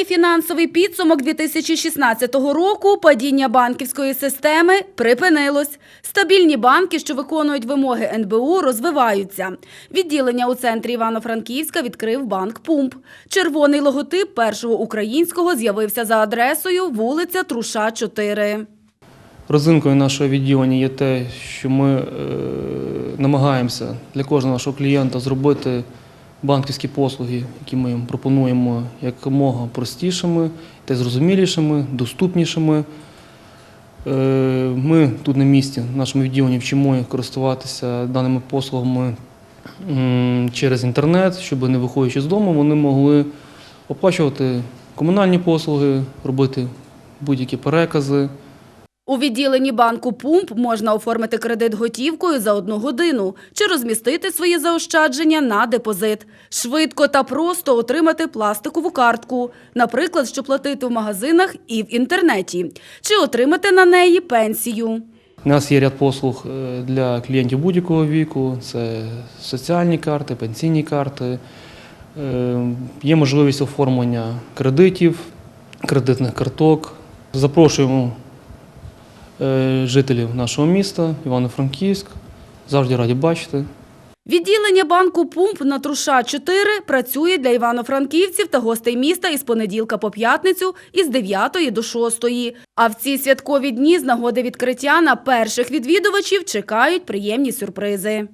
Підбитий фінансовий підсумок 2016 року падіння банківської системи припинилось. Стабільні банки, що виконують вимоги НБУ, розвиваються. Відділення у центрі Івано-Франківська відкрив банк Пумп. Червоний логотип першого українського з'явився за адресою вулиця Труша, 4. Розинкою нашого відділення є те, що ми е, намагаємося для кожного нашого клієнта зробити банківські послуги, які ми їм пропонуємо якомога простішими та зрозумілішими, доступнішими. Е, Ми тут на місці, в нашому відділенні, вчимо їх користуватися даними послугами через інтернет, щоб не виходячи з дому, вони могли оплачувати комунальні послуги, робити будь-які перекази. У відділенні банку Пумп можна оформити кредит готівкою за одну годину чи розмістити свої заощадження на депозит. Швидко та просто отримати пластикову картку, наприклад, що платити в магазинах і в інтернеті, чи отримати на неї пенсію. У нас є ряд послуг е, для клієнтів будь-якого віку. Це соціальні карти, пенсійні карти. Е, Є можливість оформлення кредитів, кредитних карток. Запрошуємо жителів нашого міста, Івано-Франківськ. Завжди раді бачити. Відділення банку Пумп на Труша 4 працює для івано-франківців та гостей міста із понеділка по п'ятницю із 9 до 6. А в ці святкові дні з нагоди відкриття на перших відвідувачів чекають приємні сюрпризи.